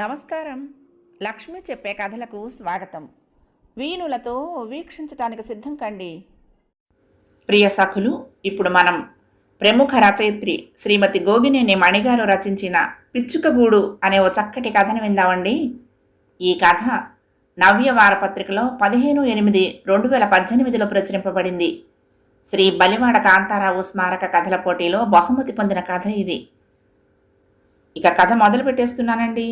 నమస్కారం. లక్ష్మి చెప్పే కథలకు స్వాగతం. వీణులతో వీక్షించటానికి సిద్ధం కండి. ప్రియ సఖులు ఇప్పుడు మనం ప్రముఖ రచయిత్రి శ్రీమతి గోగినేని మణిగారు రచించిన పిచ్చుకగూడు అనే ఓ చక్కటి కథను విందామండి. ఈ కథ నవ్య వారపత్రికలో పదిహేను ఎనిమిది రెండు వేల పద్దెనిమిదిలో ప్రచురింపబడింది. శ్రీ బలివాడ కాంతారావు స్మారక కథల పోటీలో బహుమతి పొందిన కథ ఇది. ఇక కథ మొదలు పెట్టేస్తున్నానండి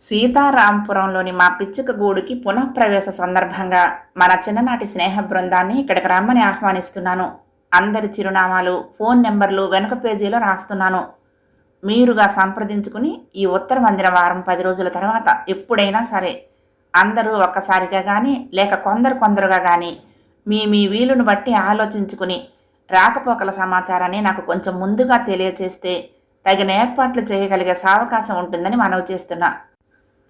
సీతారాంపురంలోని మా పిచ్చుక గూడుకి పునఃప్రవేశ సందర్భంగా మన చిన్ననాటి స్నేహ బృందాన్ని ఇక్కడికి రమ్మని ఆహ్వానిస్తున్నాను. అందరి చిరునామాలు ఫోన్ నెంబర్లు వెనుక పేజీలో రాస్తున్నాను. మీరుగా సంప్రదించుకుని ఈ ఉత్తరం అందిన వారం పది రోజుల తర్వాత ఎప్పుడైనా సరే అందరూ ఒక్కసారిగా కానీ లేక కొందరు కొందరుగా కానీ మీ మీ వీలును బట్టి ఆలోచించుకుని రాకపోకల సమాచారాన్ని నాకు కొంచెం ముందుగా తెలియచేస్తే తగిన ఏర్పాట్లు చేయగలిగే సావకాశం ఉంటుందని మనవి చేస్తున్నా.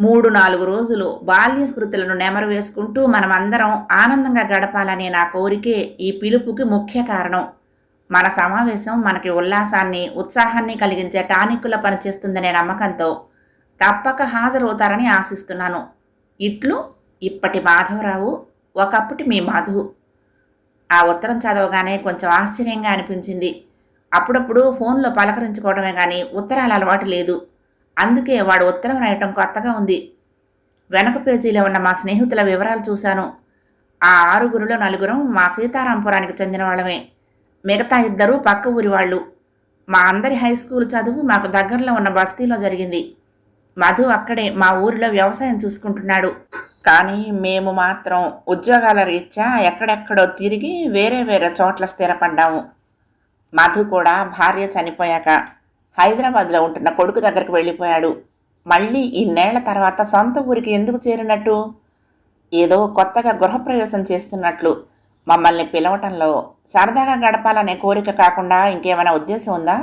మూడు నాలుగు రోజులు బాల్య స్మృతులను నెమరు వేసుకుంటూ మనమందరం ఆనందంగా గడపాలనే నా కోరికే ఈ పిలుపుకి ముఖ్య కారణం. మన సమావేశం మనకి ఉల్లాసాన్ని ఉత్సాహాన్ని కలిగించే టానిక్కుల పనిచేస్తుందనే నమ్మకంతో తప్పక హాజరవుతారని ఆశిస్తున్నాను. ఇట్లు ఇప్పటి మాధవరావు ఒకప్పటి మీ మధు. ఆ ఉత్తరం చదవగానే కొంచెం ఆశ్చర్యంగా అనిపించింది. అప్పుడప్పుడు ఫోన్లో పలకరించుకోవడమే కానీ ఉత్తరాల అలవాటు లేదు. అందుకే వాడు ఉత్తరం రాయటం కొత్తగా ఉంది. వెనక పేజీలో ఉన్న మా స్నేహితుల వివరాలు చూశాను. ఆ ఆరుగురిలో నలుగురం మా సీతారాంపురానికి చెందిన వాళ్ళమే. మిగతా ఇద్దరు పక్క ఊరి వాళ్ళు. మా అందరి హై స్కూల్ చదువు మాకు దగ్గరలో ఉన్న బస్తీలో జరిగింది. మధు అక్కడే మా ఊరిలో వ్యవసాయం చూసుకుంటున్నాడు. కానీ మేము మాత్రం ఉద్యోగాల రీత్యా ఎక్కడెక్కడో తిరిగి వేరే వేరే చోట్ల స్థిరపడ్డాము. మధు కూడా భార్య చనిపోయాక హైదరాబాద్లో ఉంటున్న కొడుకు దగ్గరకు వెళ్ళిపోయాడు. మళ్ళీ ఇన్నేళ్ళ తర్వాత సొంత ఊరికి ఎందుకు చేరినట్టు? ఏదో కొత్తగా గృహప్రవేశం చేస్తున్నట్లు మమ్మల్ని పిలవటంలో సరదాగా గడపాలనే కోరిక కాకుండా ఇంకేమైనా ఉద్దేశం ఉందా?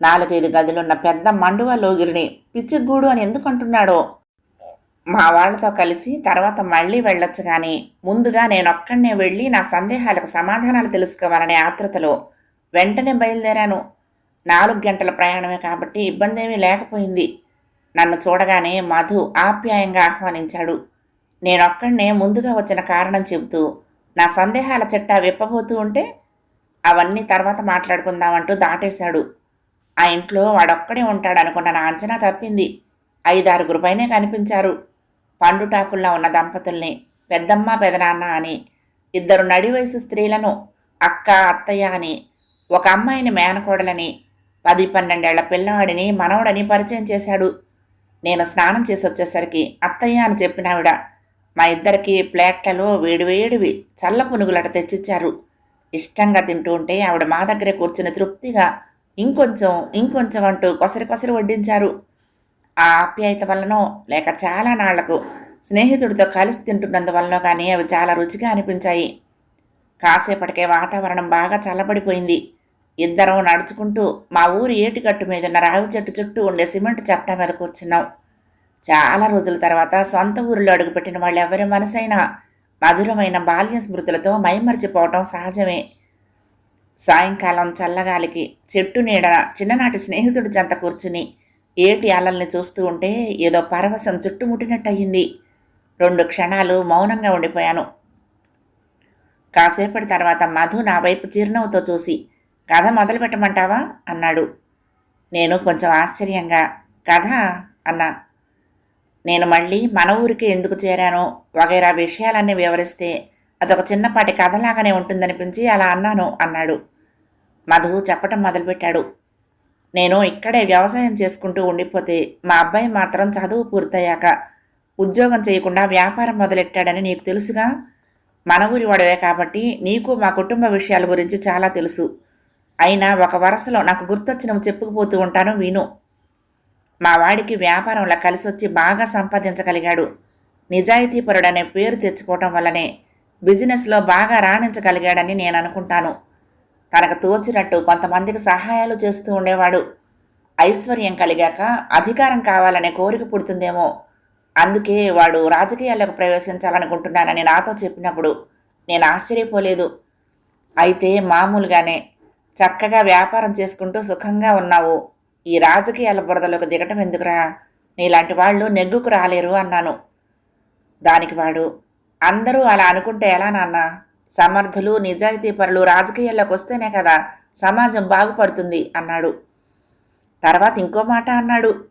నాలుగైదు గదులున్న పెద్ద మండువా లోగిరిని పిచ్చిగూడు అని ఎందుకు అంటున్నాడో మా వాళ్ళతో కలిసి తర్వాత మళ్ళీ వెళ్ళొచ్చు కానీ ముందుగా నేనొక్కడనే వెళ్ళి నా సందేహాలకు సమాధానాలు తెలుసుకోవాలనే ఆతృతలో వెంటనే బయలుదేరాను. నాలుగు గంటల ప్రయాణమే కాబట్టి ఇబ్బంది ఏమీ లేకపోయింది. నన్ను చూడగానే మధు ఆప్యాయంగా ఆహ్వానించాడు. నేనొక్కడనే ముందుగా వచ్చిన కారణం చెబుతూ నా సందేహాల చెట్టా విప్పబోతూ ఉంటే అవన్నీ తర్వాత మాట్లాడుకుందామంటూ దాటేశాడు. ఆ ఇంట్లో వాడొక్కడే ఉంటాడనుకున్న నా అంచనా తప్పింది. ఐదారుగురు పైనే కనిపించారు. పండుటాకుల్లా ఉన్న దంపతుల్ని పెద్దమ్మ పెదనాన్న అని ఇద్దరు నడి వయసు స్త్రీలను అక్క అత్తయ్య అని ఒక అమ్మాయిని మేనకోడలని పది పన్నెండేళ్ళ పిల్లవాడిని మనవడని పరిచయం చేశాడు. నేను స్నానం చేసి వచ్చేసరికి అత్తయ్య అని చెప్పినావిడ మా ఇద్దరికి ప్లేట్లలో వేడివేడివి చల్ల పునుగులట తెచ్చిచ్చారు. ఇష్టంగా తింటూ ఉంటే ఆవిడ మా దగ్గరే కూర్చుని తృప్తిగా ఇంకొంచెం ఇంకొంచెం అంటూ కొసరి కొసరి వడ్డించారు. ఆ ఆప్యాయత వల్లనో లేక చాలా నాళ్ళకు స్నేహితుడితో కలిసి తింటున్నందువల్లనో కానీ అవి చాలా రుచిగా అనిపించాయి. కాసేపటికే వాతావరణం బాగా చల్లబడిపోయింది. ఇద్దరం నడుచుకుంటూ మా ఊరి ఏటికట్టు మీద ఉన్న రావి చెట్టు చుట్టూ ఉండే సిమెంట్ చట్టా మీద కూర్చున్నాం. చాలా రోజుల తర్వాత సొంత ఊరిలో అడుగుపెట్టిన వాళ్ళు ఎవరి మనసైనా మధురమైన బాల్య స్మృతులతో మైమర్చిపోవటం సహజమే. సాయంకాలం చల్లగాలికి చెట్టు నీడ చిన్ననాటి స్నేహితుడి చెంత కూర్చుని ఏటి అలల్ని చూస్తూ ఉంటే ఏదో పరవశం చుట్టుముట్టినట్టయింది. రెండు క్షణాలు మౌనంగా ఉండిపోయాను. కాసేపటి తర్వాత మధు నా వైపు చిరునవ్వుతో చూసి కథ మొదలు పెట్టమంటావా? అన్నాడు. నేను కొంచెం ఆశ్చర్యంగా కథ? అన్నా. నేను మళ్ళీ మన ఊరికి ఎందుకు చేరానో వగైరా విషయాలన్నీ వివరిస్తే అదొక చిన్నపాటి కథలాగానే ఉంటుందనిపించి అలా అన్నాను అన్నాడు. మధు చెప్పటం మొదలుపెట్టాడు. నేను ఇక్కడే వ్యవసాయం చేసుకుంటూ ఉండిపోతే మా అబ్బాయి మాత్రం చదువు పూర్తయ్యాక ఉద్యోగం చేయకుండా వ్యాపారం మొదలెట్టాడని నీకు తెలుసుగా? మన ఊరి వాడవే కాబట్టి నీకు మా కుటుంబ విషయాల గురించి చాలా తెలుసు. అయినా ఒక వరుసలో నాకు గుర్తొచ్చినవి చెప్పుకుపోతూ ఉంటాను విను. మా వాడికి వ్యాపారంలో కలిసొచ్చి బాగా సంపాదించగలిగాడు. నిజాయితీపరుడనే పేరు తెచ్చుకోవటం వల్లనే బిజినెస్లో బాగా రాణించగలిగాడని నేను అనుకుంటాను. తనకు తోచినట్టు కొంతమందికి సహాయాలు చేస్తూ ఉండేవాడు. ఐశ్వర్యం కలిగాక అధికారం కావాలనే కోరిక పుడుతుందేమో. అందుకే వాడు రాజకీయాల్లోకి ప్రవేశించాలనుకుంటున్నానని నాతో చెప్పినప్పుడు నేను ఆశ్చర్యపోలేదు. అయితే మామూలుగానే చక్కగా వ్యాపారం చేసుకుంటూ సుఖంగా ఉన్నావు. ఈ రాజకీయాల బురదలోకి దిగటం ఎందుకురా? నీలాంటి వాళ్ళు నెగ్గుకు రాలేరు అన్నాను. దానికి వాడు అందరూ అలా అనుకుంటే ఎలా నాన్న? సమర్థులు నిజాయితీపరులు రాజకీయాల్లోకి వస్తేనే కదా సమాజం బాగుపడుతుంది అన్నాడు. తర్వాత ఇంకో మాట అన్నాడు.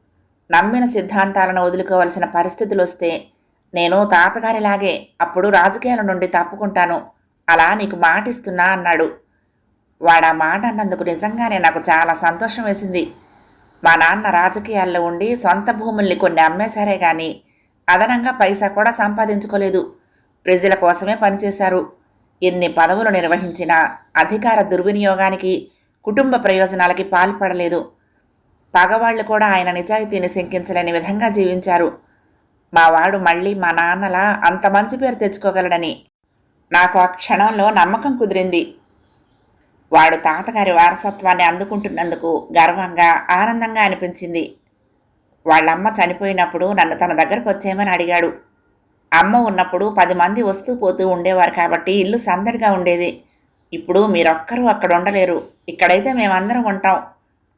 నమ్మిన సిద్ధాంతాలను వదులుకోవలసిన పరిస్థితులు వస్తే నేను తాతగారిలాగే అప్పుడు రాజకీయాల నుండి తప్పుకుంటాను. అలా నీకు మాటిస్తున్నా అన్నాడు. వాడు ఆ మాట అన్నందుకు నిజంగానే నాకు చాలా సంతోషం వేసింది. మా నాన్న రాజకీయాల్లో ఉండి సొంత భూముల్ని కొన్ని అమ్మేశారే కానీ అదనంగా పైసా కూడా సంపాదించుకోలేదు. ప్రజల కోసమే పనిచేశారు. ఎన్ని పదవులు నిర్వహించినా అధికార దుర్వినియోగానికి కుటుంబ ప్రయోజనాలకి పాల్పడలేదు. పగవాళ్ళు కూడా ఆయన నిజాయితీని శంకించలేని విధంగా జీవించారు. మా వాడు మళ్ళీ మా నాన్నలా అంత మంచి పేరు తెచ్చుకోగలడని నాకు ఆ క్షణంలో నమ్మకం కుదిరింది. వాడు తాతగారి వారసత్వాన్ని అందుకుంటున్నందుకు గర్వంగా ఆనందంగా అనిపించింది. వాళ్ళమ్మ చనిపోయినప్పుడు నన్ను తన దగ్గరకు వచ్చేయమని అడిగాడు. అమ్మ ఉన్నప్పుడు పది మంది వస్తూ పోతూ ఉండేవారు కాబట్టి ఇల్లు సందడిగా ఉండేది. ఇప్పుడు మీరొక్కరూ అక్కడ ఉండలేరు. ఇక్కడైతే మేమందరం ఉంటాం.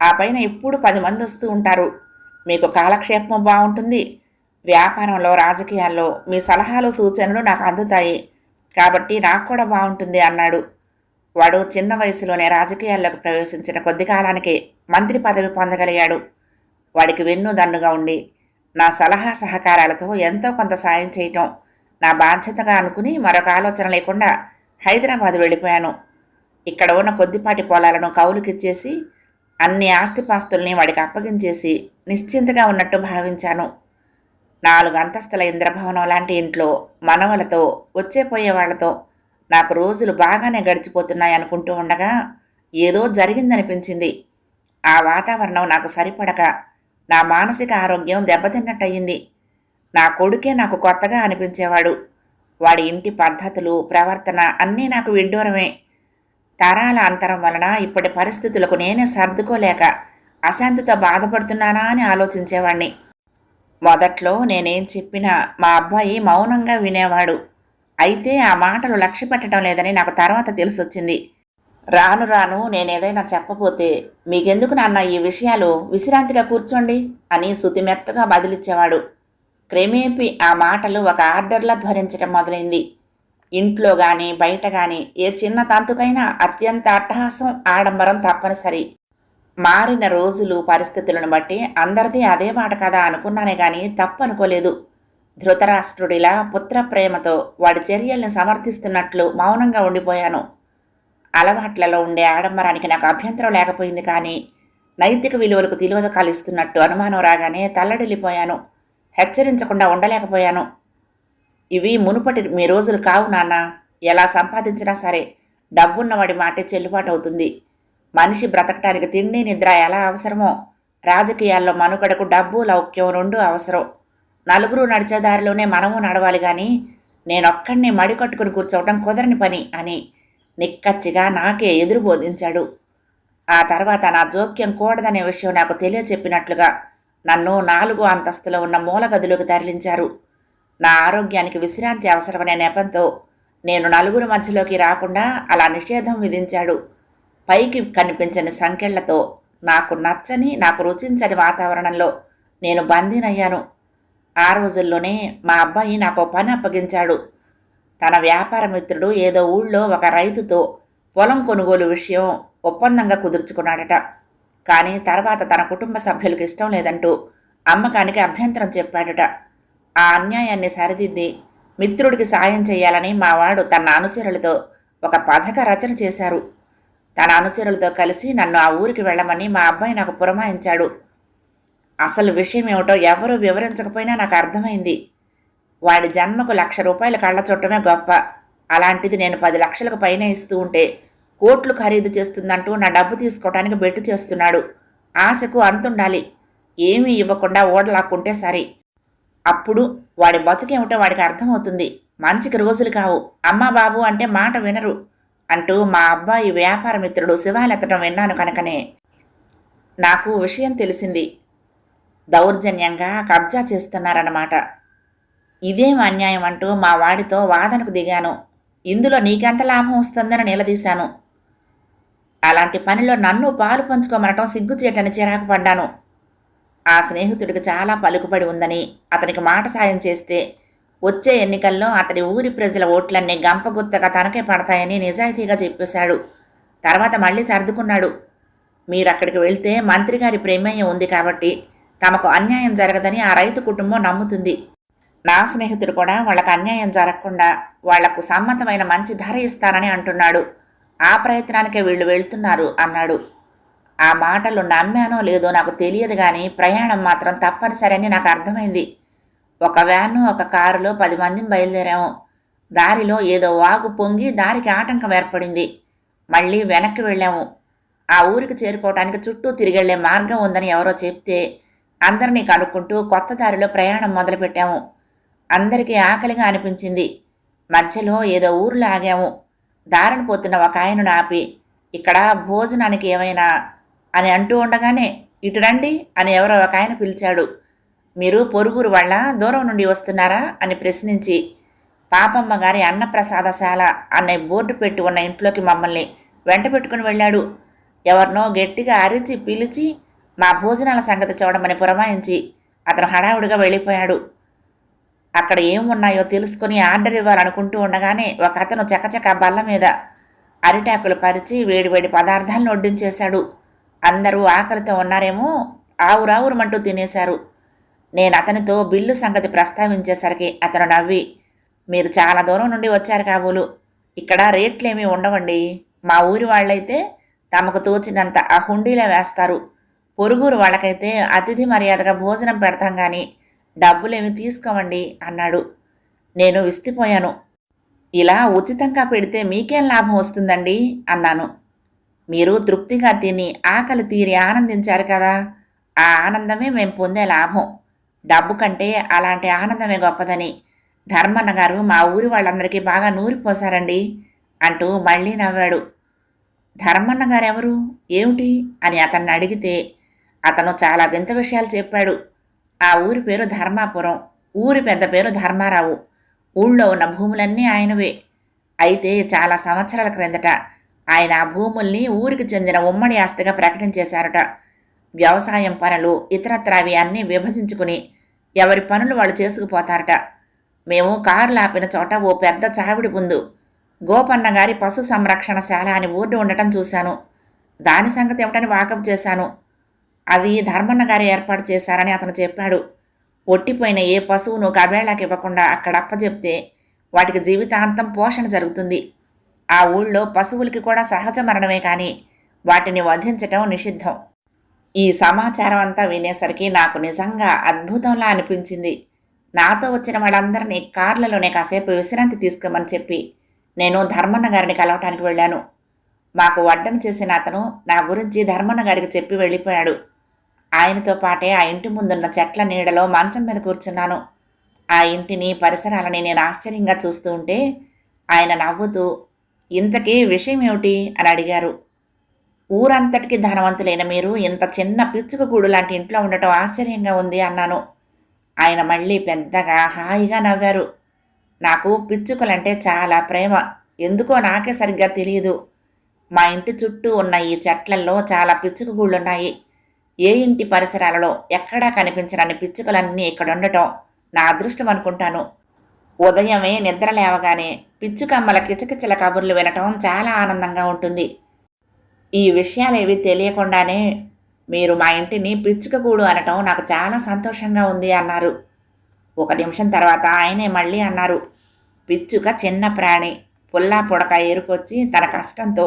ఆ పైన ఇప్పుడు పది మంది వస్తూ ఉంటారు. మీకు కాలక్షేపం బాగుంటుంది వ్యాపారంలో రాజకీయాల్లో మీ సలహాలు సూచనలు నాకు అందుతాయి. కాబట్టి నాకు కూడా బాగుంటుంది అన్నాడు. వాడు చిన్న వయసులోనే రాజకీయాల్లోకి ప్రవేశించిన కొద్ది కాలానికి మంత్రి పదవి పొందగలిగాడు. వాడికి వెన్ను దన్నుగా ఉండి నా సలహా సహకారాలతో ఎంతో కొంత సాయం చేయటం నా బాధ్యతగా అనుకుని మరొక ఆలోచన లేకుండా హైదరాబాద్ వెళ్ళిపోయాను. ఇక్కడ ఉన్న కొద్దిపాటి పొలాలను కౌలుకిచ్చేసి అన్ని ఆస్తిపాస్తుల్ని వాడికి అప్పగించేసి నిశ్చింతగా ఉన్నట్టు భావించాను. నాలుగు అంతస్తుల ఇంద్రభవనం లాంటి ఇంట్లో మనవలతో వచ్చే పోయే వాళ్ళతో నాకు రోజులు బాగానే గడిచిపోతున్నాయి అనుకుంటూ ఉండగా ఏదో జరిగిందనిపించింది. ఆ వాతావరణం నాకు సరిపడక నా మానసిక ఆరోగ్యం దెబ్బతిన్నట్టయింది. నా కొడుకే నాకు కొత్తగా అనిపించేవాడు. వాడి ఇంటి పద్ధతులు ప్రవర్తన అన్నీ నాకు విడ్డూరమే. తరాల అంతరం వలన ఇప్పటి పరిస్థితులకు నేనే సర్దుకోలేక అశాంతితో బాధపడుతున్నానా అని ఆలోచించేవాణ్ణి. మొదట్లో నేనేం చెప్పినా మా అబ్బాయి మౌనంగా వినేవాడు. అయితే ఆ మాటలు లక్ష్య పెట్టడం లేదని నాకు తర్వాత తెలిసొచ్చింది. రాను రాను నేనేదైనా చెప్పబోతే మీకెందుకు నాన్న ఈ విషయాలు? విశ్రాంతిగా కూర్చోండి అని శుతిమెత్తగా బదిలిచ్చేవాడు. క్రమేపీ ఆ మాటలు ఒక ఆర్డర్లా ధ్వరించడం మొదలైంది. ఇంట్లో కానీ బయట కానీ ఏ చిన్న తంతుకైనా అత్యంత అట్టహాసం ఆడంబరం తప్పనిసరి. మారిన రోజులు పరిస్థితులను బట్టి అందరిది అదే మాట కదా అనుకున్నానే గాని తప్పనుకోలేదు. ధృతరాష్ట్రుడిలా పుత్ర ప్రేమతో వాడి చర్యల్ని సమర్థిస్తున్నట్లు మౌనంగా ఉండిపోయాను. అలవాట్లలో ఉండే ఆడంబరానికి నాకు అభ్యంతరం లేకపోయింది కానీ నైతిక విలువలకు తెలివద కలిస్తున్నట్టు అనుమానం రాగానే తల్లడిల్లిపోయాను. హెచ్చరించకుండా ఉండలేకపోయాను. ఇవి మునుపటి మీ రోజులు కావు నాన్న. ఎలా సంపాదించినా సరే డబ్బున్నవాడి మాటే చెల్లుబాటు అవుతుంది. మనిషి బ్రతకటానికి తిండి నిద్ర ఎలా అవసరమో రాజకీయాల్లో మనుగడకు డబ్బు లౌక్యం రెండూ అవసరం. నలుగురు నడిచే దారిలోనే మనము నడవాలి కానీ నేనొక్కడిని మడికట్టుకుని కూర్చోవటం కుదరని పని అని నిక్కచ్చిగా నాకే ఎదురు బోధించాడు. ఆ తర్వాత నా జోక్యం కూడదనే విషయం నాకు తెలియచెప్పినట్లుగా నన్ను నాలుగు అంతస్తులో ఉన్న మూల గదిలోకి తరలించారు. నా ఆరోగ్యానికి విశ్రాంతి అవసరమనే నెపంతో నేను నలుగురు మధ్యలోకి రాకుండా అలా నిషేధం విధించాడు. పైకి కనిపించని సంఖ్యలతో నాకు నచ్చని నాకు రుచించని వాతావరణంలో నేను బందీనయ్యాను. ఆ రోజుల్లోనే మా అబ్బాయి నాకు పని అప్పగించాడు. తన వ్యాపార మిత్రుడు ఏదో ఊళ్ళో ఒక రైతుతో పొలం కొనుగోలు విషయం ఒప్పందంగా కుదుర్చుకున్నాడట. కానీ తర్వాత తన కుటుంబ సభ్యులకు ఇష్టం లేదంటూ అమ్మకానికి అభ్యంతరం చెప్పాడట. ఆ అన్యాయాన్ని సరిదిద్ది మిత్రుడికి సాయం చేయాలని మావాడు తన అనుచరులతో ఒక పథక రచన చేశారు. తన అనుచరులతో కలిసి నన్ను ఆ ఊరికి వెళ్ళమని మా అబ్బాయి నాకు పురమాయించాడు. అసలు విషయం ఏమిటో ఎవరూ వివరించకపోయినా నాకు అర్థమైంది. వాడి జన్మకు లక్ష రూపాయలు కళ్ళ చుట్టమే గొప్ప. అలాంటిది నేను పది లక్షలకు పైన ఇస్తూ ఉంటే కోట్లు ఖరీదు చేస్తుందంటూ నా డబ్బు తీసుకోవడానికి బెట్టు చేస్తున్నాడు. ఆశకు అంతుండాలి. ఏమీ ఇవ్వకుండా ఓడలాక్కుంటే సరే. అప్పుడు వాడి బతుకేమిటో వాడికి అర్థమవుతుంది. మంచికి రోజులు కావు. అమ్మా బాబు అంటే మాట వినరు అంటూ మా అబ్బాయి వ్యాపార మిత్రుడు శివాలెత్తడం విన్నాను కనుకనే. నాకు విషయం తెలిసింది. దౌర్జన్యంగా కబ్జా చేస్తున్నారన్నమాట. ఇదేం అన్యాయం అంటూ మా వాడితో వాదనకు దిగాను. ఇందులో నీకెంత లాభం వస్తుందని నిలదీశాను. అలాంటి పనిలో నన్ను పాలు పంచుకోమనటం సిగ్గుచేటని చిరాకు పడ్డాను. ఆ స్నేహితుడికి చాలా పలుకుబడి ఉందని అతనికి మాట సాయం చేస్తే వచ్చే ఎన్నికల్లో అతని ఊరి ప్రజల ఓట్లన్నీ గంపగుత్తగా తనకే పడతాయని నిజాయితీగా చెప్పేశాడు. తర్వాత మళ్ళీ సర్దుకున్నాడు. మీరు అక్కడికి వెళ్తే మంత్రి గారి ఉంది కాబట్టి తమకు అన్యాయం జరగదని ఆ రైతు కుటుంబం నమ్ముతుంది. నా స్నేహితుడు కూడా వాళ్ళకు అన్యాయం జరగకుండా వాళ్ళకు సమ్మతమైన మంచి ధర ఇస్తానని అంటున్నాడు. ఆ ప్రయత్నానికే వీళ్ళు వెళ్తున్నారు అన్నాడు. ఆ మాటలు నమ్మానో లేదో నాకు తెలియదు కానీ ప్రయాణం మాత్రం తప్పనిసరి నాకు అర్థమైంది. ఒక వ్యాను ఒక కారులో పది మందిని బయలుదేరాము. దారిలో ఏదో వాగు పొంగి దారికి ఆటంకం ఏర్పడింది. మళ్ళీ వెనక్కి వెళ్ళాము. ఆ ఊరికి చేరుకోవటానికి చుట్టూ తిరిగెళ్ళే మార్గం ఉందని ఎవరో చెప్తే అందరినీ కనుక్కుంటూ కొత్త దారిలో ప్రయాణం మొదలుపెట్టాము. అందరికీ ఆకలిగా అనిపించింది. మధ్యలో ఏదో ఊర్లో ఆగాము. దారిని పోతున్న ఒక ఆయనను ఆపి ఇక్కడ భోజనానికి ఏమైనా? అని అంటూ ఉండగానే ఇటు రండి అని ఎవరో ఒక ఆయన పిలిచాడు. మీరు పొరుగురు వాళ్ళ దూరం నుండి వస్తున్నారా? అని ప్రశ్నించి పాపమ్మ గారి అన్నప్రసాదశాల అనే బోర్డు పెట్టి ఉన్న ఇంట్లోకి మమ్మల్ని వెంట పెట్టుకుని వెళ్ళాడు. ఎవరినో గట్టిగా అరిచి పిలిచి మా భోజనాల సంగతి చూడమని పురమాయించి అతను హడావుడిగా వెళ్ళిపోయాడు. అక్కడ ఏమున్నాయో తెలుసుకుని ఆర్డర్ ఇవ్వాలనుకుంటూ ఉండగానే ఒక అతను చకచక బల్ల మీద అరిటాకులు పరిచి వేడివేడి పదార్థాలను వడ్డించేశాడు. అందరూ ఆకలితో ఉన్నారేమో ఆవురావురమంటూ తినేశారు. నేను అతనితో బిల్లు సంగతి ప్రస్తావించేసరికి అతను నవ్వి మీరు చాలా దూరం నుండి వచ్చారు కాబోలు. ఇక్కడ రేట్లేమీ ఉండవండి. మా ఊరి వాళ్ళైతే తమకు తోచినంత ఆ హుండీలో వేస్తారు. పొరుగురు వాళ్ళకైతే అతిథి మర్యాదగా భోజనం పెడతాం కానీ డబ్బులేమి తీసుకోమండి అన్నాడు. నేను విస్తిపోయాను. ఇలా ఉచితంగా పెడితే మీకేం లాభం వస్తుందండి? అన్నాను. మీరు తృప్తిగా తిని ఆకలి తీరి ఆనందించారు కదా? ఆ ఆనందమే మేము పొందే లాభం. డబ్బు కంటే అలాంటి ఆనందమే గొప్పదని. ధర్మన్న గారు మా ఊరి వాళ్ళందరికీ బాగా నూరిపోసారండి అంటూ మళ్ళీ నవ్వాడు. ధర్మన్న గారు ఎవరు ఏమిటి? అని అతన్ని అడిగితే అతను చాలా వింత విషయాలు చెప్పాడు. ఆ ఊరి పేరు ధర్మాపురం. ఊరి పెద్ద పేరు ధర్మారావు. ఊళ్ళో ఉన్న భూములన్నీ ఆయనవే. అయితే చాలా సంవత్సరాల క్రిందట ఆయన ఆ భూముల్ని ఊరికి చెందిన ఉమ్మడి ఆస్తిగా ప్రకటించేశారట. వ్యవసాయం పనులు ఇతరత్రావి అన్నీ విభజించుకుని ఎవరి పనులు వాళ్ళు చేసుకుపోతారట. మేము కారులు ఆపిన చోట ఓ పెద్ద చావిడి ముందు గోపన్న గారి పశు సంరక్షణశాల అని బోర్డు ఉండటం చూశాను. దాని సంగతి ఏమిటని వాకప్ చేశాను. అది ధర్మన్న గారు ఏర్పాటు చేశారని అతను చెప్పాడు. ఒట్టిపోయిన ఏ పశువును కబేళాకి ఇవ్వకుండా అక్కడ అప్పచెప్తే వాటికి జీవితాంతం పోషణ జరుగుతుంది. ఆ ఊళ్ళో పశువులకి కూడా సహజ మరణమే కానీ వాటిని వధించటం నిషిద్ధం. ఈ సమాచారం అంతా వినేసరికి నాకు నిజంగా అద్భుతంలా అనిపించింది. నాతో వచ్చిన వాళ్ళందరినీ కార్లలోనే కాసేపు విశ్రాంతి తీసుకోమని చెప్పి నేను ధర్మన్న గారిని కలవటానికి వెళ్ళాను. మాకు వడ్డన చేసిన అతను నా గురించి ధర్మన్న గారికి చెప్పి వెళ్ళిపోయాడు. ఆయనతో పాటే ఆ ఇంటి ముందున్న చెట్ల నీడలో మంచం మీద కూర్చున్నాను. ఆ ఇంటిని పరిసరాలని నేను ఆశ్చర్యంగా చూస్తూ ఉంటే ఆయన నవ్వుతూ ఇంతకీ విషయం ఏమిటి? అని అడిగారు. ఊరంతటికి ధనవంతులైన మీరు ఇంత చిన్న పిచ్చుక గూడు లాంటి ఇంట్లో ఉండటం ఆశ్చర్యంగా ఉంది అన్నాను. ఆయన మళ్ళీ పెద్దగా హాయిగా నవ్వారు. నాకు పిచ్చుకలంటే చాలా ప్రేమ. ఎందుకో నాకే సరిగ్గా తెలియదు మా ఇంటి చుట్టూ ఉన్న ఈ చెట్లల్లో చాలా పిచ్చుక ఉన్నాయి ఏ ఇంటి పరిసరాలలో ఎక్కడా కనిపించనని పిచ్చుకలన్నీ ఇక్కడ ఉండటం నా అదృష్టం అనుకుంటాను. ఉదయమే నిద్ర లేవగానే పిచ్చుకమ్మల కిచకిచల కబుర్లు వినటం చాలా ఆనందంగా ఉంటుంది. ఈ విషయాలేవి తెలియకుండానే మీరు మా ఇంటిని పిచ్చుకగూడు అనటం నాకు చాలా సంతోషంగా ఉంది అన్నారు. ఒక నిమిషం తర్వాత ఆయనే మళ్ళీ అన్నారు పిచ్చుక చిన్న ప్రాణి. పుల్లా పొడక ఏరుకొచ్చి తన కష్టంతో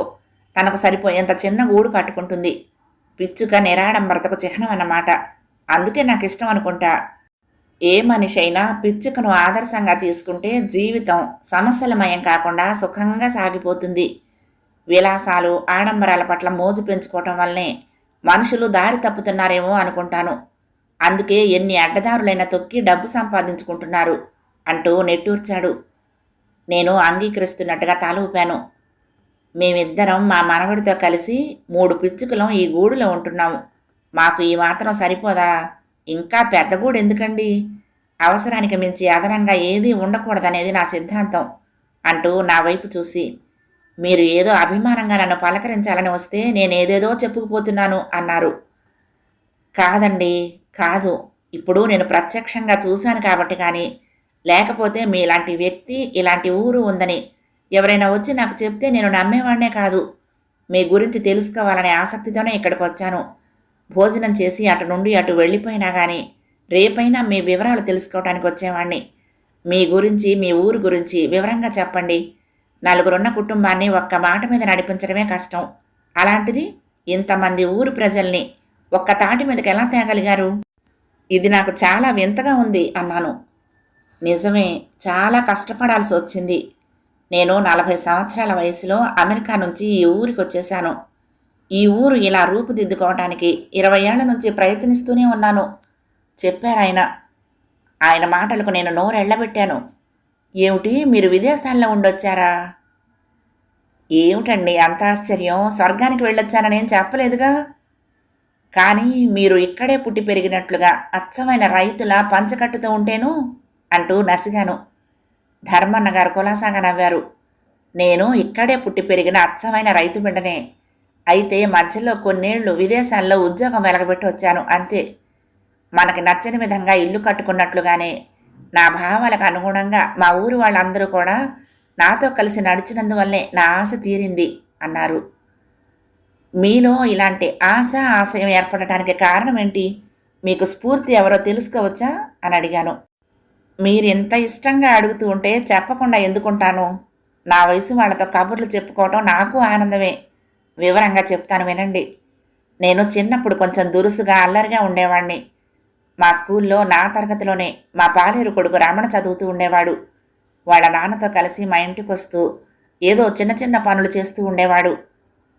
తనకు సరిపోయేంత చిన్న గూడు కట్టుకుంటుంది. పిచ్చుక నిరాడంబరతకు చిహ్నం అన్నమాట. అందుకే నాకు ఇష్టం అనుకుంటా. ఏ మనిషి అయినా పిచ్చుకను ఆదర్శంగా తీసుకుంటే జీవితం సమస్యలమయం కాకుండా సుఖంగా సాగిపోతుంది. విలాసాలు ఆడంబరాల పట్ల మోజు పెంచుకోవటం వల్లనే మనుషులు దారి తప్పుతున్నారేమో అనుకుంటాను. అందుకే ఎన్ని అడ్డదారులైన తొక్కి డబ్బు సంపాదించుకుంటున్నారు అంటూ నెట్టూర్చాడు. నేను అంగీకరిస్తున్నట్టుగా తల ఊపాను మేమిద్దరం మా మనవడితో కలిసి మూడు పిచ్చుకలం ఈ గూడులో ఉంటున్నాము. మాకు ఈ మాత్రం సరిపోదా? ఇంకా పెద్ద గూడు ఎందుకండి? అవసరానికి మించి అదనంగా ఏదీ ఉండకూడదనేది నా సిద్ధాంతం అంటూ నా వైపు చూసి మీరు ఏదో అభిమానంగా నన్ను పలకరించాలని వస్తే నేనేదేదో చెప్పుకుపోతున్నాను అన్నారు. కాదండి కాదు. ఇప్పుడు నేను ప్రత్యక్షంగా చూశాను కాబట్టి కానీ లేకపోతే మీలాంటి వ్యక్తి ఇలాంటి ఊరు ఉందని ఎవరైనా వచ్చి నాకు చెప్తే నేను నమ్మేవాడినే కాదు. మీ గురించి తెలుసుకోవాలనే ఆసక్తితోనే ఇక్కడికి వచ్చాను. భోజనం చేసి అటు నుండి అటు వెళ్ళిపోయినా కానీ రేపైనా మీ వివరాలు తెలుసుకోవడానికి వచ్చేవాడిని మీ గురించి మీ ఊరు గురించి వివరంగా చెప్పండి. నలుగురున్న కుటుంబాన్ని ఒక్క మాట మీద నడిపించడమే కష్టం. అలాంటిది ఇంతమంది ఊరు ప్రజల్ని ఒక్క తాటి మీదకి ఎలా తేగలిగారు? ఇది నాకు చాలా వింతగా ఉంది అన్నాను. నిజమే చాలా కష్టపడాల్సి వచ్చింది. నేను నలభై సంవత్సరాల వయసులో అమెరికా నుంచి ఈ ఊరికి వచ్చేసాను ఈ ఊరు ఇలా రూపుదిద్దుకోవడానికి ఇరవై ఏళ్ళ నుంచి ప్రయత్నిస్తూనే ఉన్నాను చెప్పారాయన ఆయన. మాటలకు నేను నోరెళ్ళబెట్టాను ఏమిటి? మీరు విదేశాల్లో ఉండొచ్చారా? ఏమిటండి? అంత ఆశ్చర్యం. స్వర్గానికి వెళ్ళొచ్చానని ఏం చెప్పలేదుగా. కానీ మీరు ఇక్కడే పుట్టి పెరిగినట్లుగా అచ్చమైన రైతుల పంచకట్టుతో ఉంటేను? అంటూ నసిగాను. ధర్మన్న గారు కులాసాగా నవ్వారు నేను ఇక్కడే పుట్టి పెరిగిన అచ్చమైన రైతు బిడ్డనే. అయితే మధ్యలో కొన్నేళ్ళు విదేశాల్లో ఉద్యోగం వెలగబెట్టి వచ్చాను అంతే. మనకి నచ్చని విధంగా ఇల్లు కట్టుకున్నట్లుగానే. నా భావాలకు అనుగుణంగా మా ఊరు వాళ్ళందరూ కూడా నాతో కలిసి నడిచినందువల్లే నా ఆశ తీరింది అన్నారు. మీలో ఇలాంటి ఆశ ఆశయం ఏర్పడటానికి కారణం ఏంటి? మీకు స్ఫూర్తి ఎవరో తెలుసుకోవచ్చా? అని అడిగాను. మీరు ఇంత ఇష్టంగా అడుగుతూ ఉంటే చెప్పకుండా ఎందుకుంటాను? నా వయసు వాళ్ళతో కబుర్లు చెప్పుకోవటం నాకు ఆనందమే. వివరంగా చెప్తాను వినండి. నేను చిన్నప్పుడు కొంచెం దురుసుగా అల్లరిగా ఉండేవాణ్ణి. మా స్కూల్లో నా తరగతిలోనే మా పాలేరు కొడుకు రమణ చదువుతూ ఉండేవాడు. వాళ్ళ నాన్నతో కలిసి మా ఇంటికి వస్తూ ఏదో చిన్న చిన్న పనులు చేస్తూ ఉండేవాడు.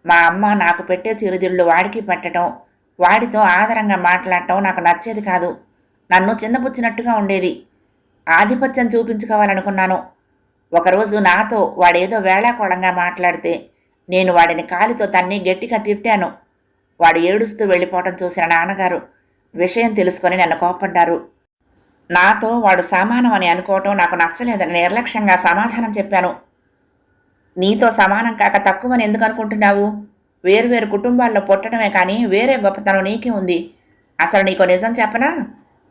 మా అమ్మ నాకు పెట్టే చిరుదిళ్ళు వాడికి పెట్టడం వాడితో ఆదరంగా మాట్లాడటం నాకు నచ్చేది కాదు. నన్ను చిన్నపుచ్చినట్టుగా ఉండేది. ఆధిపత్యం చూపించుకోవాలనుకున్నాను. ఒకరోజు నాతో వాడేదో వేళాకోళంగా మాట్లాడితే నేను వాడిని కాలితో తన్ని గట్టిగా తిట్టాను. వాడు ఏడుస్తూ వెళ్ళిపోవటం చూసిన నాన్నగారు విషయం తెలుసుకొని నన్ను కోపడ్డారు నాతో వాడు సమానం అని అనుకోవటం నాకు నచ్చలేదని నిర్లక్ష్యంగా సమాధానం చెప్పాను. నీతో సమానం కాక తక్కువని ఎందుకు అనుకుంటున్నావు? వేరువేరు కుటుంబాల్లో పుట్టడమే కానీ వేరే గొప్పతనం నీకే ఉంది. అసలు నీకు నిజం చెప్పనా?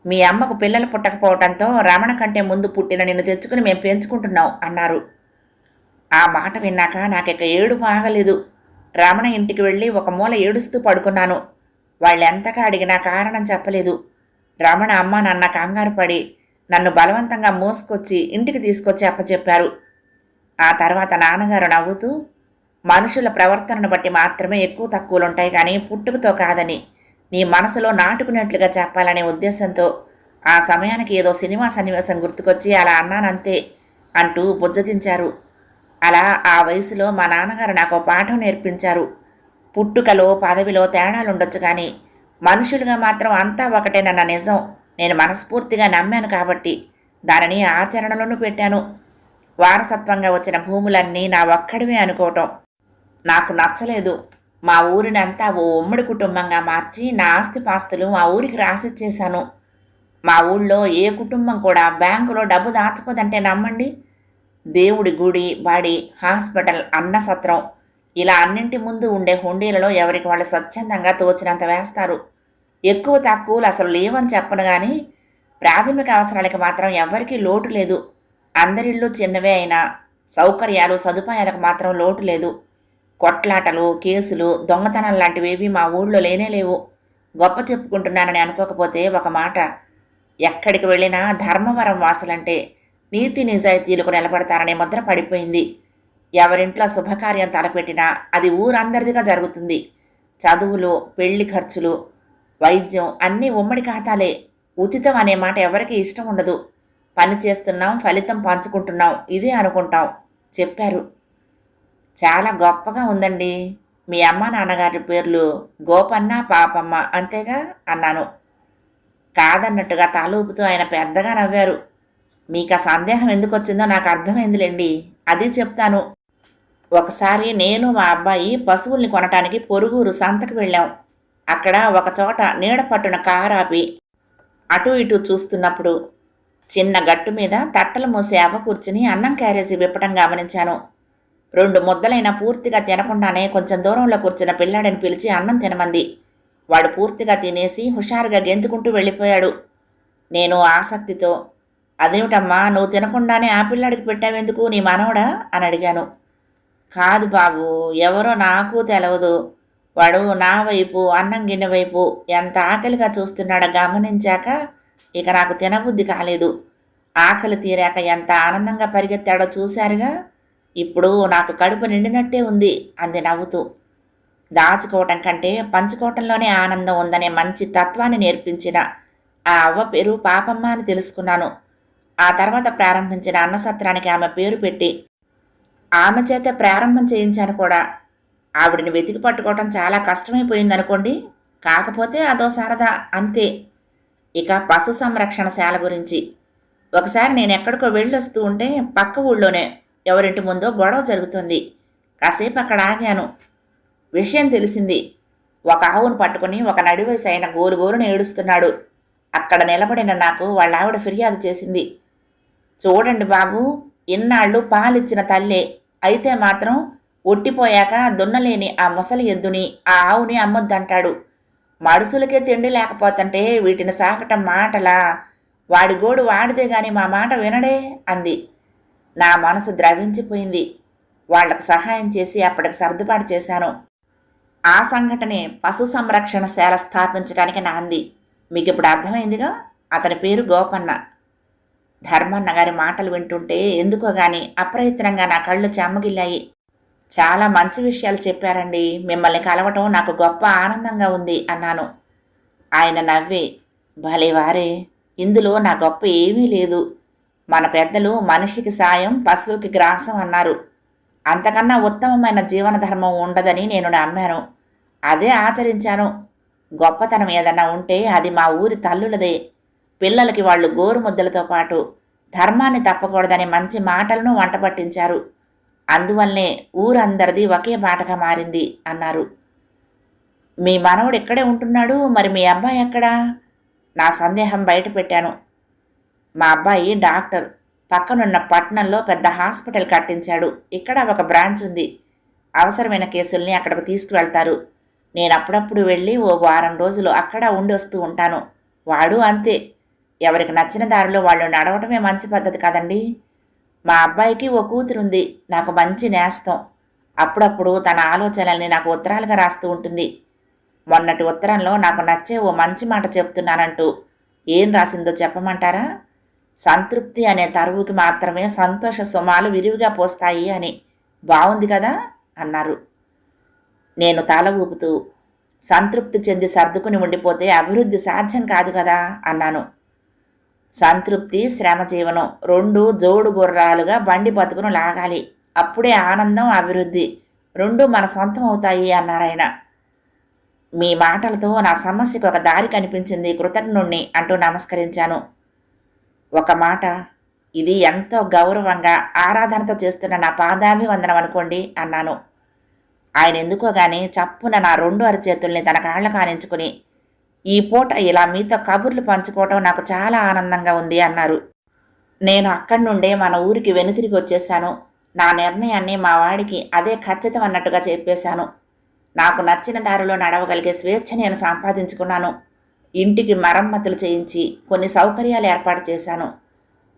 మీ అమ్మకు పిల్లలు పుట్టకపోవటంతో రమణ కంటే ముందు పుట్టిన నిన్ను తెచ్చుకుని మేము పెంచుకుంటున్నాం అన్నారు. ఆ మాట విన్నాక నాకిక ఏడు ఆగలేదు. రమణ ఇంటికి వెళ్ళి ఒక మూల ఏడుస్తూ పడుకున్నాను. వాళ్ళెంతగా అడిగినా కారణం చెప్పలేదు. రమణ అమ్మ నన్న కంగారు పడి నన్ను బలవంతంగా మోసుకొచ్చి ఇంటికి తీసుకొచ్చి అప్పచెప్పారు. ఆ తర్వాత నాన్నగారు నవ్వుతూ మనుషుల ప్రవర్తనను బట్టి మాత్రమే ఎక్కువ తక్కువలుంటాయి కానీ పుట్టుకతో కాదని నీ మనసులో నాటుకున్నట్లుగా చెప్పాలనే ఉద్దేశంతో ఆ సమయానికి ఏదో సినిమా సన్నివేశం గుర్తుకొచ్చి అలా అన్నానంతే అంటూ బుజ్జగించారు. అలా ఆ వయసులో మా నాన్నగారు నాకు పాఠం నేర్పించారు. పుట్టుకలో పదవిలో తేడాలుండొచ్చు కానీ మనుషులుగా మాత్రం అంతా ఒకటేనన్న నిజం నేను మనస్ఫూర్తిగా నమ్మాను కాబట్టి దానిని ఆచరణలోనూ పెట్టాను. వారసత్వంగా వచ్చిన భూములన్నీ నా ఒక్కడివే అనుకోవటం నాకు నచ్చలేదు. మా ఊరినంతా ఓ ఉమ్మడి కుటుంబంగా మార్చి నా ఆస్తిపాస్తులు మా ఊరికి రాసిచ్చేశాను. మా ఊళ్ళో ఏ కుటుంబం కూడా బ్యాంకులో డబ్బు దాచుకోదంటే నమ్మండి. దేవుడి గుడి బడి హాస్పిటల్ అన్న సత్రం. ఇలా అన్నింటి ముందు ఉండే హుండీలలో ఎవరికి వాళ్ళు స్వచ్ఛందంగా తోచినంత వేస్తారు. ఎక్కువ తక్కువలు అసలు లేవని చెప్పను కానీ ప్రాథమిక అవసరాలకి మాత్రం ఎవరికీ లోటు లేదు. అందరిళ్ళు చిన్నవే అయినా సౌకర్యాలు సదుపాయాలకు మాత్రం లోటు లేదు. కొట్లాటలు కేసులు దొంగతనం లాంటివేవి మా ఊళ్ళో లేనే లేవు. గొప్ప చెప్పుకుంటున్నానని అనుకోకపోతే ఒక మాట ఎక్కడికి వెళ్ళినా ధర్మవరం వాసులంటే నీతి నిజాయితీలకు నిలబడతారనే ముద్ర పడిపోయింది. ఎవరింట్లో శుభకార్యం తలపెట్టినా అది ఊరందరిదిగా జరుగుతుంది. చదువులు పెళ్ళి ఖర్చులు వైద్యం అన్నీ ఉమ్మడి ఖాతాలే. ఉచితం అనే మాట ఎవరికి ఇష్టం ఉండదు. పని చేస్తున్నాం ఫలితం పంచుకుంటున్నాం ఇదే అనుకుంటాం చెప్పారు. చాలా గొప్పగా ఉందండి. మీ అమ్మ నాన్నగారి పేర్లు గోపన్న పాపమ్మ అంతేగా అన్నాను. కాదన్నట్టుగా తలూపుతూ ఆయన పెద్దగా నవ్వారు. మీకు ఆ సందేహం ఎందుకు వచ్చిందో నాకు అర్థమైందిలేండి. అది చెప్తాను. ఒకసారి నేను మా అబ్బాయి పశువుల్ని కొనటానికి పొరుగురు సంతకు వెళ్ళాం. అక్కడ ఒక చోట నీడ పట్టున కారాపి అటు ఇటు చూస్తున్నప్పుడు చిన్న గట్టు మీద తట్టలు మూసి అవ్వ కూర్చుని అన్నం క్యారేజీ విప్పటం గమనించాను. రెండు ముద్దలైన పూర్తిగా తినకుండానే కొంచెం దూరంలో కూర్చున్న పిల్లాడిని పిలిచి అన్నం తినమంది. వాడు పూర్తిగా తినేసి హుషారుగా గెంతుకుంటూ వెళ్ళిపోయాడు. నేను ఆసక్తితో అదేమిటమ్మా నువ్వు తినకుండానే ఆ పిల్లాడికి పెట్టావెందుకు నీ మనవడా? అని అడిగాను. కాదు బాబు ఎవరో నాకు తెలవదు. వాడు నా వైపు అన్నం గిన్నె వైపు ఎంత ఆకలిగా చూస్తున్నాడో గమనించాక ఇక నాకు తినబుద్ధి కాలేదు. ఆకలి తీరాక ఎంత ఆనందంగా పరిగెత్తాడో చూశారుగా ఇప్పుడు నాకు కడుపు నిండినట్టే ఉంది అంది నవ్వుతూ. దాచుకోవటం కంటే పంచుకోవటంలోనే ఆనందం ఉందనే మంచి తత్వాన్ని నేర్పించిన ఆ అవ్వ పేరు పాపమ్మ అని తెలుసుకున్నాను. ఆ తర్వాత ప్రారంభించిన అన్నసత్రానికి ఆమె పేరు పెట్టి ఆమె చేత ప్రారంభం చేయించాను కూడా. ఆవిడని వెతికి పట్టుకోవటం చాలా కష్టమైపోయిందనుకోండి కాకపోతే అదో సరదా అంతే. ఇక పశు సంరక్షణశాల గురించి. ఒకసారి నేను ఎక్కడికో వెళ్ళొస్తూ ఉంటే పక్క ఊళ్ళోనే ఎవరింటి ముందో గొడవ జరుగుతుంది. కాసేపు అక్కడ ఆగాను. విషయం తెలిసింది. ఒక ఆవును పట్టుకుని ఒక నడివయసు అయిన గోలుగోలును ఏడుస్తున్నాడు. అక్కడ నిలబడిన నాకు వాళ్ళ ఆవిడ ఫిర్యాదు చేసింది. చూడండి బాబు ఇన్నాళ్ళు పాలిచ్చిన తల్లే. అయితే మాత్రం ఒట్టిపోయాక దున్నలేని ఆ ముసలి ఎద్దుని ఆ ఆవుని అమ్మొద్దంటాడు. మడుసులకే తిండి లేకపోతుంటే వీటిని సాకటం మాటలా? వాడి గోడు వాడిదే గాని మా మాట వినడే? అంది. నా మనసు ద్రవించిపోయింది. వాళ్ళకు సహాయం చేసి అప్పటికి సర్దుబాటు చేశాను. ఆ సంఘటనే పశు సంరక్షణ శాల స్థాపించడానికి నాంది. మీకు ఇప్పుడు అర్థమైందిగా? అతని పేరు గోపన్న. ధర్మన్న గారి మాటలు వింటుంటే ఎందుకో గాని అప్రయత్నంగా నా కళ్ళు చెమ్మగిల్లాయి చాలా మంచి విషయాలు చెప్పారండి. మిమ్మల్ని కలవటం నాకు గొప్ప ఆనందంగా ఉంది అన్నాను. ఆయన నవ్వి భలే వారే ఇందులో నా గొప్ప ఏమీ లేదు. మన పెద్దలు మనిషికి సాయం పశువుకి గ్రాసం అన్నారు. అంతకన్నా ఉత్తమమైన జీవన ధర్మం ఉండదని నేను నమ్మాను. అదే ఆచరించాను. గొప్పతనం ఏదన్నా ఉంటే అది మా ఊరి తల్లులదే. పిల్లలకి వాళ్ళు గోరు ముద్దలతో పాటు ధర్మాన్ని తప్పకూడదని మంచి మాటలను వంట పట్టించారు అందువల్లనే ఊరందరిది ఒకే బాటగా మారింది అన్నారు. మీ మనవడు ఇక్కడే ఉంటున్నాడు? మరి మీ అబ్బాయి ఎక్కడా? నా సందేహం బయట పెట్టాను మా అబ్బాయి డాక్టర్. పక్కనున్న పట్టణంలో పెద్ద హాస్పిటల్ కట్టించాడు. ఇక్కడ ఒక బ్రాంచ్ ఉంది. అవసరమైన కేసుల్ని అక్కడికి తీసుకువెళ్తారు. నేను అప్పుడప్పుడు వెళ్ళి ఓ వారం రోజులు అక్కడ ఉండి వస్తూ ఉంటాను. వాడు అంతే. ఎవరికి నచ్చిన దారిలో వాళ్ళు నడవటమే మంచి పద్ధతి కదండి. మా అబ్బాయికి ఓ కూతురుంది. నాకు మంచి నేస్తం. అప్పుడప్పుడు తన ఆలోచనల్ని నాకు ఉత్తరాలుగా రాస్తూ ఉంటుంది. మొన్నటి ఉత్తరంలో నాకు నచ్చే ఓ మంచి మాట చెప్తున్నానంటూ. ఏం రాసిందో చెప్పమంటారా? సంతృప్తి అనే తరువుకి మాత్రమే సంతోష సుమాలు విరివిగా పోస్తాయి అని. బాగుంది కదా? అన్నారు. నేను తల ఊపుతూ సంతృప్తి చెంది సర్దుకుని ఉండిపోతే అభివృద్ధి సాధ్యం కాదు కదా? అన్నాను. సంతృప్తి శ్రమ జీవనం రెండు జోడు గుర్రాలుగా బండి బతుకును లాగాలి. అప్పుడే ఆనందం అభివృద్ధి రెండు మన సొంతం అవుతాయి అన్నారాయన మీ మాటలతో నా సమస్యకు ఒక దారి కనిపించింది కృతజ్ఞుణ్ణి అంటూ నమస్కరించాను. ఒక మాట ఇది ఎంతో గౌరవంగా ఆరాధనతో చేస్తున్న నా పాదాభివందనం అనుకోండి అన్నాను. ఆయన ఎందుకో గాని చప్పున నా రెండు అరచేతుల్ని తన కాళ్ళ కానించుకుని ఈ పూట ఇలా మీతో కబుర్లు పంచుకోవటం నాకు చాలా ఆనందంగా ఉంది అన్నారు. నేను అక్కడి నుండే మన ఊరికి వెనుతిరిగి వచ్చేశాను. నా నిర్ణయాన్ని మా వాడికి అదే ఖచ్చితం అన్నట్టుగా చెప్పేశాను. నాకు నచ్చిన దారిలో నడవగలిగే స్వేచ్ఛ నేను సంపాదించుకున్నాను. ఇంటికి మరమ్మతులు చేయించి కొన్ని సౌకర్యాలు ఏర్పాటు చేశాను.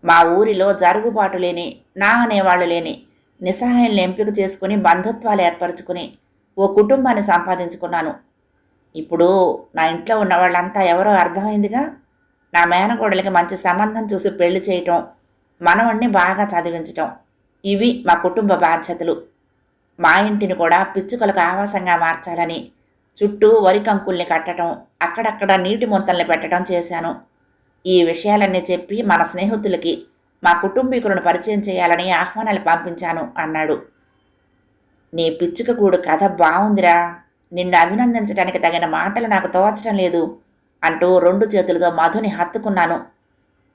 మా ఊరిలో జరుగుబాటు లేని నా అనేవాళ్ళు లేని నిస్సహాయాలను ఎంపిక చేసుకుని బంధుత్వాలు ఏర్పరచుకుని ఓ కుటుంబాన్ని సంపాదించుకున్నాను. ఇప్పుడు నా ఇంట్లో ఉన్న వాళ్ళంతా ఎవరో అర్థమైందిగా? నా మేనకోడలకి మంచి సంబంధం చూసి పెళ్ళి చేయటం మనవణ్ణి బాగా చదివించటం ఇవి మా కుటుంబ బాధ్యతలు. మా ఇంటిని కూడా పిచ్చుకలకు ఆవాసంగా మార్చాలని చుట్టూ వరి కంకుల్ని కట్టడం అక్కడక్కడ నీటి ముంతల్ని పెట్టడం చేశాను. ఈ విషయాలన్నీ చెప్పి మన స్నేహితులకి మా కుటుంబీకులను పరిచయం చేయాలని ఆహ్వానాలు పంపించాను అన్నాడు. నీ పిచ్చుక గూడు కథ బాగుందిరా నిన్ను అభినందించడానికి తగిన మాటలు నాకు తోచడం లేదు అంటూ రెండు చేతులతో మధుని హత్తుకున్నాను.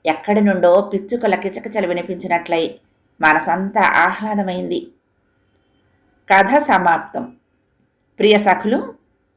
ఎక్కడి నుండో పిచ్చుకల కిచకచలు వినిపించినట్లయి మనసంతా ఆహ్లాదమైంది. కథ సమాప్తం. ప్రియ సఖులు